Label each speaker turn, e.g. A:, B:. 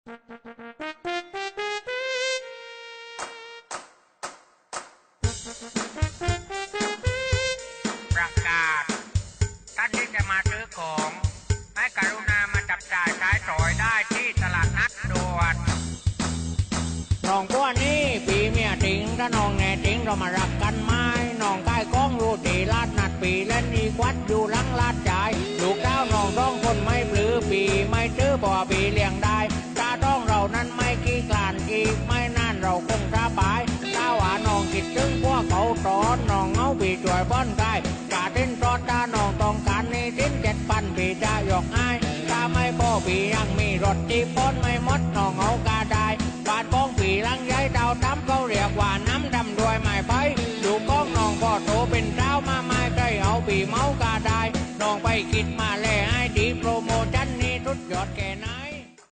A: ประกาศ ท่านที่จะมาซื้อของ ให้กรุณามาจับจ่ายใช้สอยได้ที่ตลาดนัดด่วน
B: น้องตัวนนี้ปีเมียติงถ้าน้องแน่ติงเรามารักกันไหมน้องใกล้ก้องรูตีลาดนัดปีเล่นอีกวัดอยู่หลังลาดจ่ายลูกเต้าน้องต้องคนไม่ปลือปีไม่ตื้อบ่อปีเลี้ยงได้ องเอาปีช่วยบ้อนได้กาเต้นตอดตาน้องต้องการนี่ทิ้นเจ็ดพันปีจะยกง่ายถ้าไม่พอปียังมีรถที่ป้นไม่หมดน้องเอากาได้บาดป้องผีลังย้ายดาวตั้มเขาเรียกว่าน้ำดำด้วยไม้ไปดูก้องน้องพ่อโตเป็นเจ้ามาไม้ใกล้เอาปีเมากาได้น้องไปคิดมาแลให้ดีโปรโมชั่นนี้ทุดยอดแก่ไหน